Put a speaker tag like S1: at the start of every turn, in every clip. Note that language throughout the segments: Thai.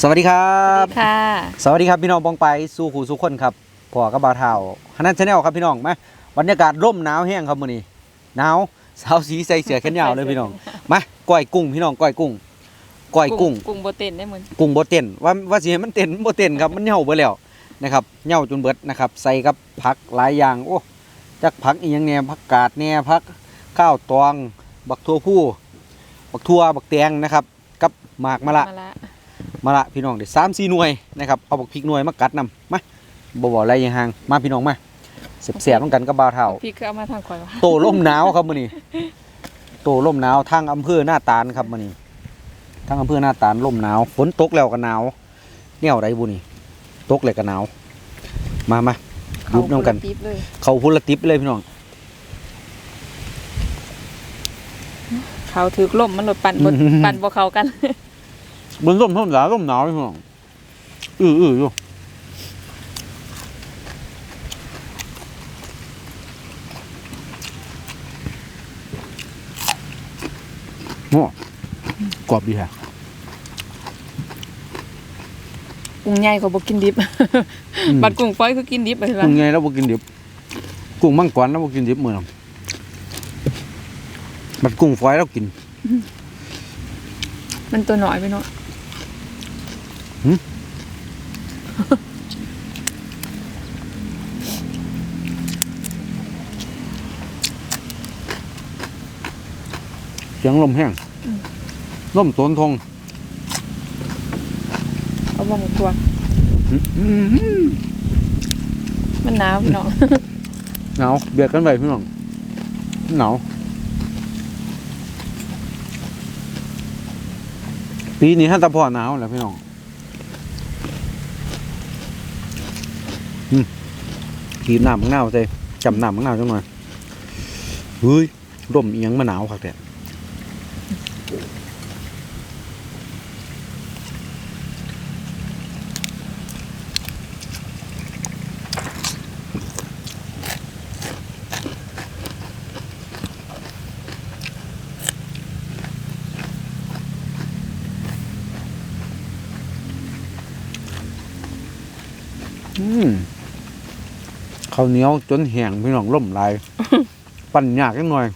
S1: สวัสดีครั
S2: สวั
S1: บ
S2: สดีค่ะ
S1: สวัสดีครับพี่น้องบองไปสู่ขู่สู่คนครับพ่อกับบาวเท่าฮันนันชาแนลครับพี่น้องมาบรรยากาศร่มหนาวแห้งครับมื้อนี้หนาวสาวสีใส่เสื้อแขนยาวเลยพี่น้องมาก้อยกุ้งพี่น้องก้อยกุ้งก้อยกุ้ง
S2: กุ้งโบเต้นได้เหมือน
S1: กุ้งบ่เต้นว่าว่าสิให้มันเต้นบ่เต้นครับมันเหี่ยวเบิดแล้วนะครับเหี่ยวจนเบิดนะครับใส่กับผักหลายอย่างโอ้จักผักอีหยังแหน่ผักกาดแหน่ผักข้าวตอง บักทั่วผู้บักทั่วบักแตงนะครับ กับหมากมะละ
S2: มาละ
S1: มาละพี่น้องเดี๋ยวสามสี่หน่วยนะครับเอาบักพริกหน่วยมากัดนำมาบ่บ่อะไรอยังห่างมาพี่น้องมาเสียบเสียบต้องกันกับบ่าวเท่า
S2: พี่ก็เอามาทางข่อยวะ
S1: โตร่มหนาวครับมื้อนี้โตร่มหนาวทางอำเภอหน้าตาลครับมื้อนี้ทางอำเภอหน้าตาลร่มหนาวฝนตกแล้วก็หนาวแนวใดบุนี่ตกเลยก็หนาว มามายุบน้ำกัน
S2: เขาคละปี๊บเลย
S1: เขาพุ่นละติบเลยพี่น้อง
S2: เขาถือล่มมันหลดปั่นบน
S1: อืม
S2: ปั่นบ่เขากัน
S1: บนร่มร่มหนาวร่มหนาวพี่น้องอื้ออื้ออยู่โอ้กรอบดีแฮะ
S2: กุ้งใหญ่เขาบ่กินดิบ บัดกุ้งฝอยคือกินดิบไปละ
S1: กุ้งไงแล้วบ่กินดิบ กุ้งมังกรแล้วบ่กินดิบมื้อนั้นมันกุ้งฝอยแล้วกิน
S2: มันตัวหน่อยไปเนาะ
S1: หืม เสียงลมแห้งลมตนทง
S2: เอาบ่หมกตัว
S1: อื้อหือ
S2: มันหนาวพี่น้อง
S1: หนาวเบียดกันไปพี่น้องหนาวปีนี้ฮันตะพอหนาวแหล้วพี่น้องอืม ขีบน้ำมังนาวใส่จำน้ำมังนาวจังหน่อยเฮ้ยร่มอียังมะนาวคักแต่อืม ข้าวเหนียวจนแห้งพี่น้องร่มหลาย ปั่นยากจังหน่อย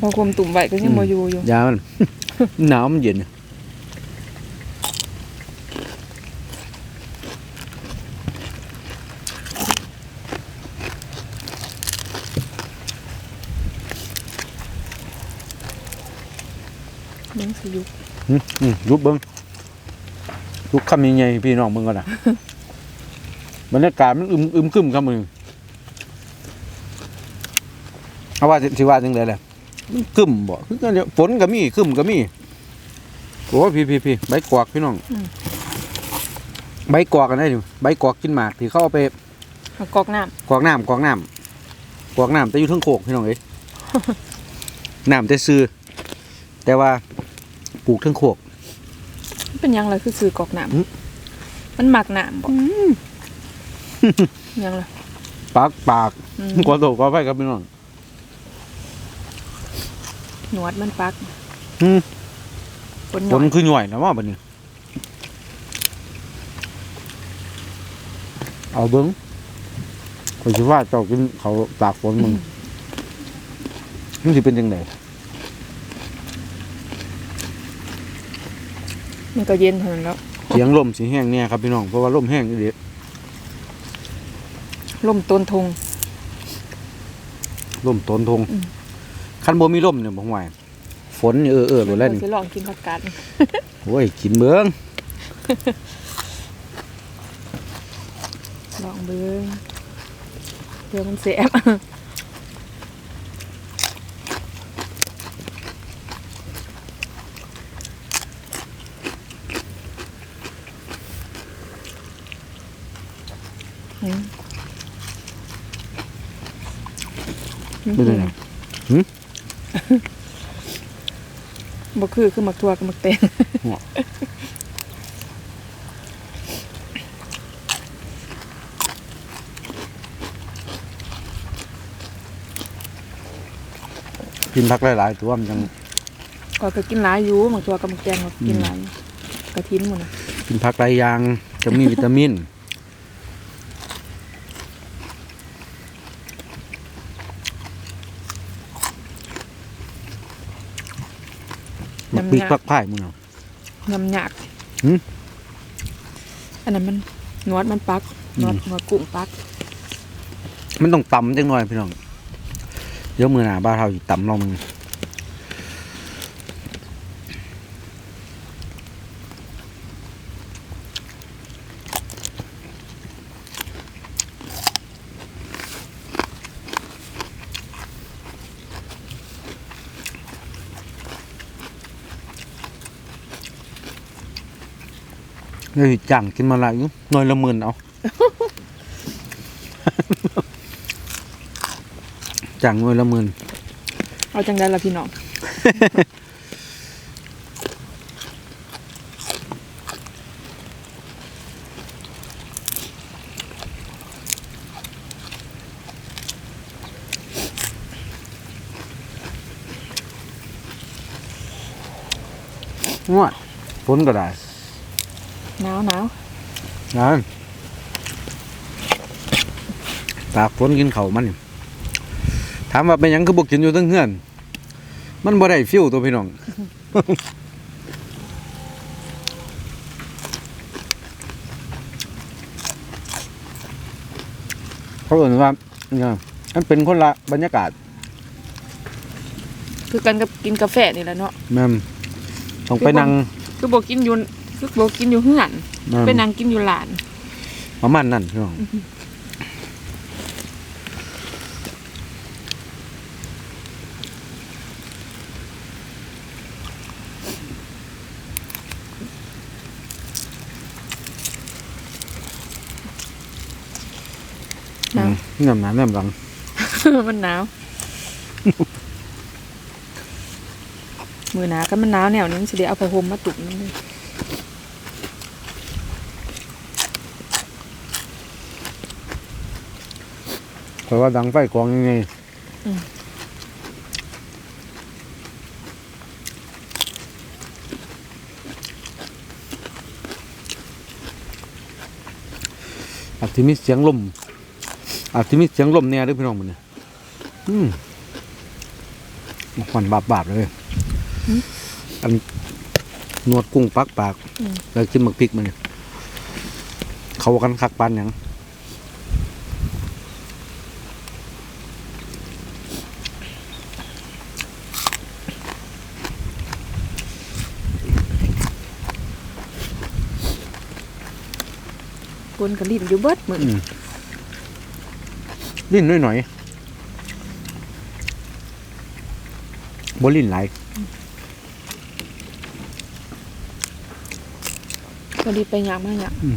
S2: พอคุมตุ่มไว้ก็ยังบ่อยู่อยู่
S1: ยามัน หนาวมันเย็น
S2: มันสิอยู่
S1: อืมอืมยุบเบิ้ง ยุบคำยังไงพี่น้องเบิ้งกันนะบรรยากาศมันอึมอึมครึมครับมึงเอาว่าสิสิว่าจังไดแหละมันครึมบ่คือกันเดี๋ยวฝนก็มีครึมก็มีโอ้ยพี่พี่พี่ใบกวากพี่น้องใบกวากกันได้ดิใบกวากกินหมากที่เขาเอาไป
S2: เอากอกน้ำ
S1: กวากน้ำกวากน้ำกวากน้ำแต่อยู่เทั้งโคกพี่น้องเอ้ยน้ำแต่ซื้อแต่ว่าปลูกเทั้งโคก
S2: มัน เป็นหยังล่ะคือซื้อกอกน้
S1: อืมำ
S2: มันหมักน้ำบ่หยังล่ะ
S1: ปากปาก
S2: อืม
S1: กวาโตกวาไปครับพี่น้อง
S2: หนวดมันปัก
S1: อืม
S2: ฝนห
S1: ฝ
S2: น่อนย
S1: คือหน่วยนะว่าบัดนี้ เอาเบิ้งข่อยสิว่าเจ้ากินเขาวตากฝนมึงมันสิเป็นจังได
S2: มันก็เย็นเท่านั้นแล้ว
S1: เสียงลมสิแห้งเนี่ยครับพี่น้องเพราะว่าลมแห้งอีเดี
S2: ลมต้นทง
S1: ลมต้นทง
S2: อืม
S1: คันบ่มีลมเนี่ยบ่ไหวฝนนี่เออเออโดนแล้วนี่
S2: สิลองกินผักกาด
S1: โอ้ยกินเบิ้ง
S2: ลองเบิ่งเดี๋ยวมันแสบ อืม
S1: เป็นจังได
S2: บ่คือคือหมักทั่วกับหมักเตง
S1: กินผักหลายๆตัวมันจัง
S2: ก็ก็กินหลายอยู่บางตัวกับหมักแกงก็กินหลายกระทิ้นหมดน่ะ
S1: กินผักหลายอย่างจะมีวิตามิน มักปีกปักพ่ายมึงเอา
S2: ยำหยาก
S1: หืม
S2: อันนั้นมันหนวดมันปักหนวด
S1: อืม
S2: หนวดกุ้งปัก
S1: มันต้องตำจังหน่อยพี่น้องเดี๋ยวมือหนาบ้าเท่าอีกตำลองมึง เฮ้ยจังกินมาละอยู่หน่อยละหมื่นเอาจังหน่วยละหมื่น
S2: เอาจังได้ละพี่น้อง
S1: งวดฝนก็ได้
S2: หนาวหนาว
S1: นะตากฝนกินเขาวมันนี่ถามว่าเป็นหยังคือบุกกินอยู่ตั้งเฮือน มันบ่ได้ฟิวตัวพี่น้อง เขาเอ่นว่าเนี่ยมันเป็นคนละบรรยากาศ
S2: คือกันกับกินกาแฟนี่แหละเนาะ
S1: แม่มต้องไปนั่ง
S2: คือบอกกินอยู่คื อบอกกินอยู่เฮือน
S1: แม่ม
S2: ไปนั่งกินอยู่หลาน
S1: ประมาณนั้นพี่น้อง
S2: หนาว
S1: เงื่อนหนาเงื่อนหลัง
S2: มันหนาวมือหนาวก็มันหนาวแนวนี้มันสิได้เอาผ้าห่มมาตุกนั่นเลย
S1: เพราะว่าดังไฟกองยังไงอาจจะมีเสียงลมอาจจะมีเสียงลมเนี่ยด้วยพี่น้องมันเนี่ยอืมควันบาบบาบๆเลยอันนวดกุ้งปักปาก แล้วกินหมึกพริกมันเนี่ยเขากันคักปานหยัง
S2: คนก็ลิ้นอยู่เบิดมือ
S1: อืมลิ้นน้อยหน่อยๆบ่ลิ้นหลาย
S2: พอดีไปยามมาหยาม
S1: อืม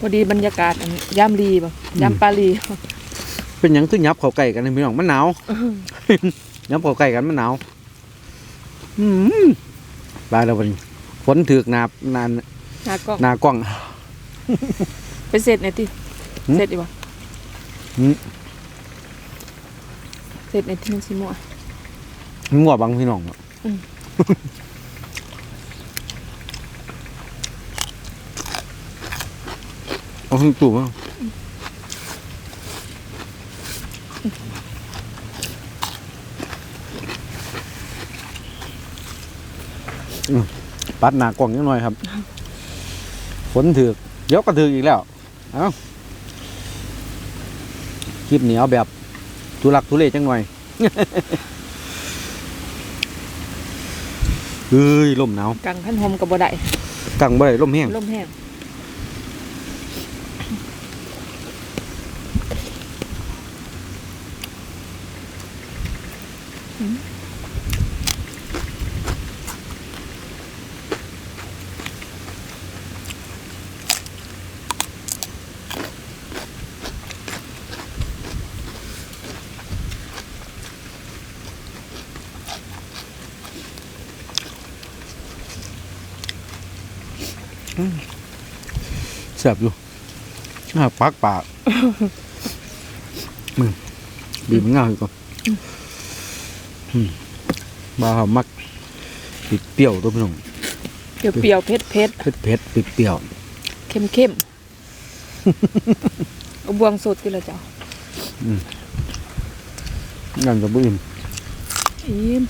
S2: พอดีบรรยากาศอันยามรีบ่ยามปารี
S1: เป็นหยังคือยับเข้าใกล้กันนี่พี่น้องมันหนาวยับเข้าใกล้กันมันหนาว อืมตายแล้ววันนี้ฝนถือกหนาบนาน
S2: หากล้อง
S1: หนากล้อง
S2: ไปเสร็จในที่
S1: หืม
S2: เสร็จดีบ่
S1: หืม
S2: เสร็จในที่มันสิมัว
S1: งัวบังพี่น้องอะ
S2: อืม
S1: เอาขึ้นตู้มา ปัดหนากล้องนิดหน่อยครับฝนถือกเดี๋ยวก็ถือกอีกแล้ว เอ้าคลิปเหนียวแบบทุลักทุเลจังหน่อยเฮ้ยลมหนาว
S2: กังพันหอมกับบ่ได้
S1: กังบ่ได้ลมแห้ง
S2: ลมแห้ง
S1: แซ่บอยู่อ่าปักปากมึงบีบมันง่ายก่อนอืมบ้าเขามักติดเปรี้ยวตัวพี่น้อง
S2: เปรี้ยวๆเผ็ด
S1: เผ็ดเผ็ดติดเปรี้ยว
S2: ๆเข้มๆเอาบวงสดกินละจ้ะ
S1: งั้นจะบ่อิ่ม
S2: อิ่ม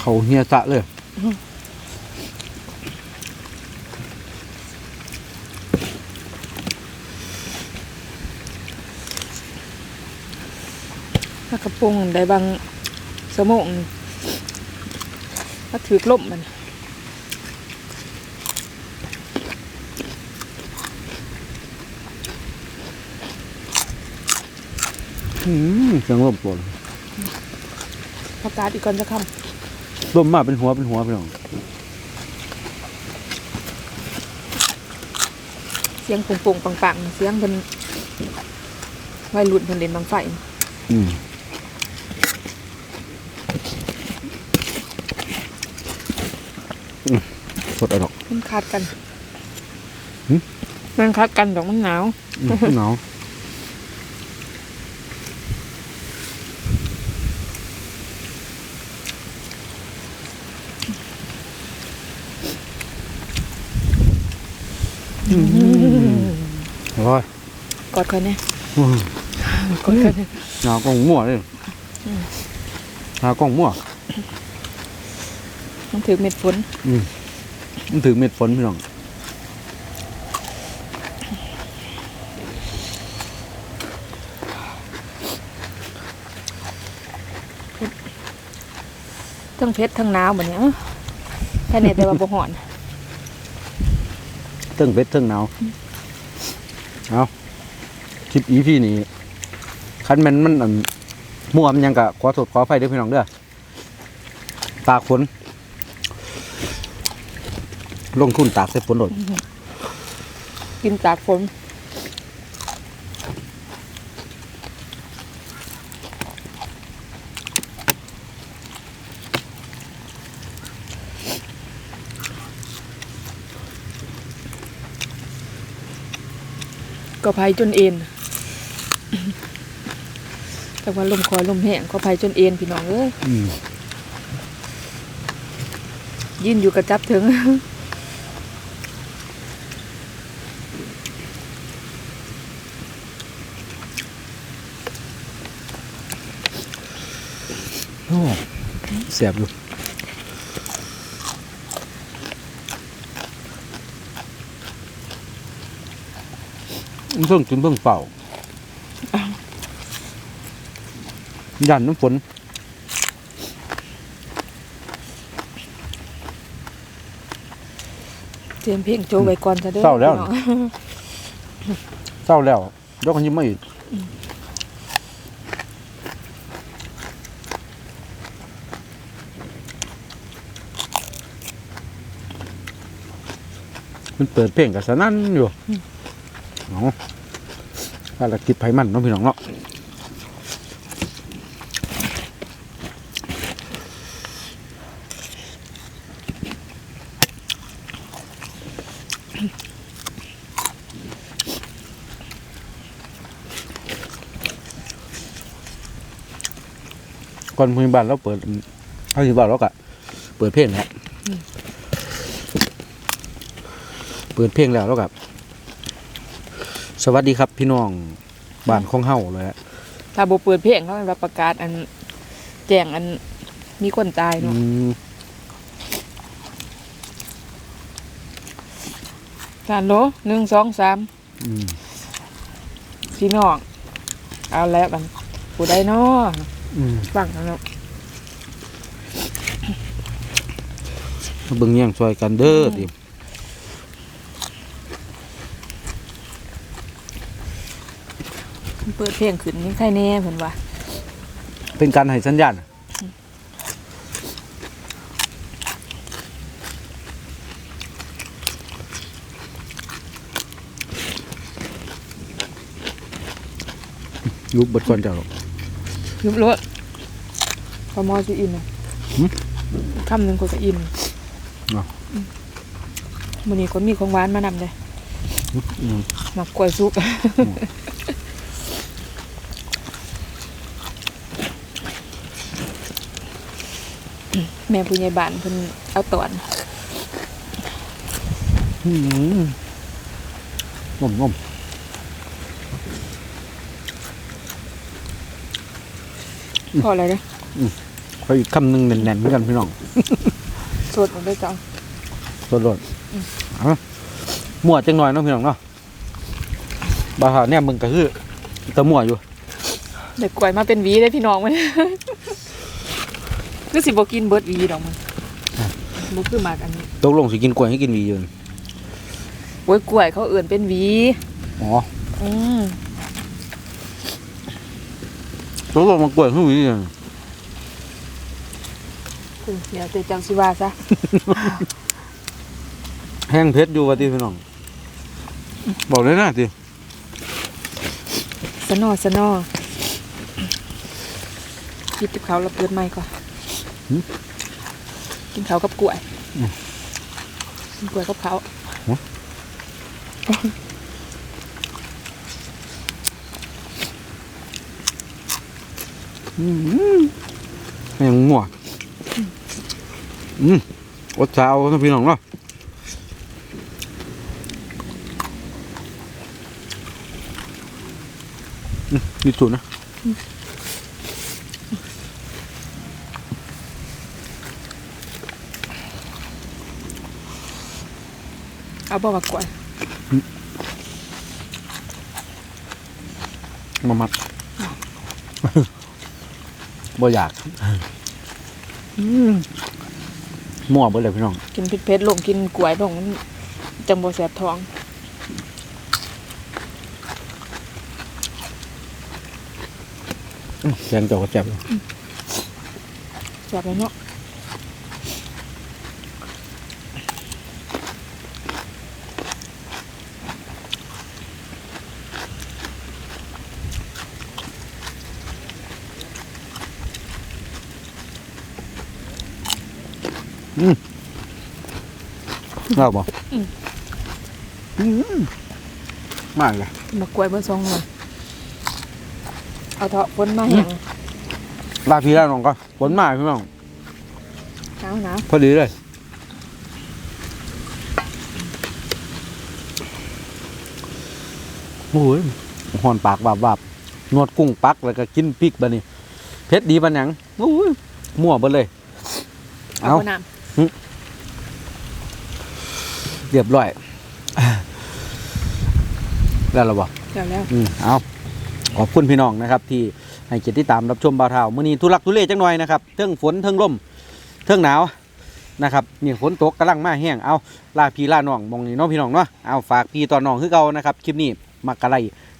S1: เขาเฮียสะเลย
S2: ถ้ากระปุงได้บางสมองถ้าถือล่มมัน
S1: อืมเสียงลมปวด
S2: ประกาศอีกก่อนจะค
S1: ลมมาเป็นหัวเป็นหัวพี่น้องำ
S2: เสียงปุ่งๆปังๆเสียงเป็นวัยรุ่นเพิ่นเล่นบังไฟ
S1: อืมอืมสดอะดอก
S2: มันคัดกัน
S1: หึ
S2: มันคัดกันดอกมันหนาว
S1: อืมหนาว ร่อย
S2: กอดคนเนี่ย
S1: อืม
S2: กอดคนเนี่ย
S1: หากล้องมั่วเลยหากล้องมั่ว
S2: มันถือเม็ดฝน
S1: มันถือเม็ดฝนพี่น้อง
S2: ทั้งเพชรทั้งหนาวเหมือนเนี้ยแค่นี้แต่ว่าบ่ฮ้อน
S1: เทิงเบ็ดเทิงหนาวเอาคลิปอีพี่นี้คันแมันมันอันมั่วมันยังกะขอโทษขออภัยเด้อพี่น้องเด้อตากฝนลงทุนตากใส่ฝนหลด
S2: กินตากฝน ก็ภัยจนเอ็นแต่ว่าลมคอยลมแห้งก็ภัยจนเอ็นพี่น้องเอ้ย
S1: อืม
S2: ยินอยู่กระจับถึง
S1: โอ้เสียบอยู่ มันเพิ่งกินเพิ่งเป่ายันน้ำฝน
S2: เตรียมเพลงโจไว้ก่อนจะเด้อ
S1: เศร้าแล้ว
S2: พี่น้อ
S1: เศร้าแล้วยกกันยิ้มมาอีกมันเปิดเพลงกับสนั่นอยู่ เนาะภารกิจไผมันเน้องพี่น้องเนาะก่อนพยาบาลเราเปิดเขาอยู่บ้านเรากะเปิดเพลงแล้วเปิดเพลงแล้วแล้วกับส วัสดีครับพี่น้องบ้านของเฮาเลยฮะ
S2: ถ้าบ่เปิดเพลงเขาจะประกาศอันแจ้งอันมีคนตาย
S1: อื
S2: เนาะ
S1: ม
S2: จานโหลหนึ่งสองสาม
S1: อืม
S2: พี่น้องเอาแล้วกันผู้ใดเนาะ
S1: อืม
S2: ฟังกันแล้ว
S1: มาเบิ่งแย่งช่วยกันเด้อดิ
S2: เปิดเพลงขึ้นนี่ใครแน่เพิ่นวะ
S1: เป็นการให้สัญญาณยุบบดก่อนเจ้ะหรอก
S2: ยุบรถพอมอสิอินอะคำหนึ่งก็จะ
S1: อิ
S2: นวันนี้ก็มีของหวานมานำเลย
S1: มั
S2: กล้วยซุป แม่ผู้ใหญ่บ้านเพิ่นเอาตอน
S1: อืมงมงม
S2: พออะไรเด้อ
S1: ขออีกคำหนึ่งแน่นๆเหมือนกันพี่น้อง
S2: สดมันได้จัง
S1: สดๆเอามั่วจังหน่อยเนาะพี่น้องเนาะบาหาเนี่ยมึงก็คือตะมั่วอยู่
S2: เด็กกล้วยมาเป็นหวีได้พี่น้องมัน คือสิบ่กินเบิดหวีดอกมันบ่คือหมากอันนี้
S1: ตกลงสิกินกล้วยให้กินหวีอยู่นี่
S2: โอ้ยกล้วยเขาเอื่นเป็นหวี
S1: อ๋อ
S2: อืม
S1: ตกลงมันกล้วยให้หวีอยู่นี่
S2: เดี๋ยวจะจังสิว่าซะ
S1: แห้งเพชรอยู่ว่าที่พี่น้อง บอกเลยนะที
S2: สนอสนอกินกับเขาวแล้วเปิดไม้ก่อน กินเขาวกับกล้วยกินกล้วยกับเขาว
S1: แห้งมั่วอืมอดเช้านะพี่น้องเนาะอืมดีสุดนะ
S2: เอาบอกว่ากล้วย
S1: มามัดบ่อยากอืมมั่วเบิดเลยพี่น้อง
S2: กินเผ็ดๆลงกินกล้วยลงมันจังบ่แสบท้อง
S1: อื้อแกงเจ้าก็แซ่บอยู่
S2: แสบแล้วเนาะ
S1: เล่าบ่อืมมากเลย
S2: มากล้วยเบอร์สองหน่อยเอาเถาะฝนมาแห้ง
S1: ลาพี่ลาน้องก็ฝนมากพี่น้อง
S2: หนาวหนาว
S1: พอดีเลยโอ้ยหอนปากบาบวาบนวดกุ้งปักแล้วก็กินพริกบะนี่เผ็ดดีบันหยังโอ้ยมั่วเบิดเลย
S2: เอา
S1: เอา
S2: บ่น้
S1: เรียบร้อยแล้วเราบอกำ
S2: เดี๋ยวแล้ว
S1: อืมเอาขอบคุณพี่น้องนะครับ ที่ให้เกียรติติดตามรับชมบ่าวเท่ามื้อนี้ทุลักทุเลจังหน่อยนะครับเทิงฝนเทิงลมเทิงหนาวนะครับนี่ฝนตกกำลังมาแห้งเอาลาพี่ลาน้องมองนี่เน้องพี่น้องเนาะเอาฝากพี่ต่อน้องคือเก่านะครับคลิปนี้มักกะไล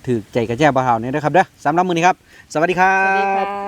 S1: ถือใจกระแจบ่าวเท่าเนี่ยนะครับเด้อสำหรับมื้อนี้ครับ สวัสดีครั
S2: สวัสดี
S1: บ
S2: ค่ะ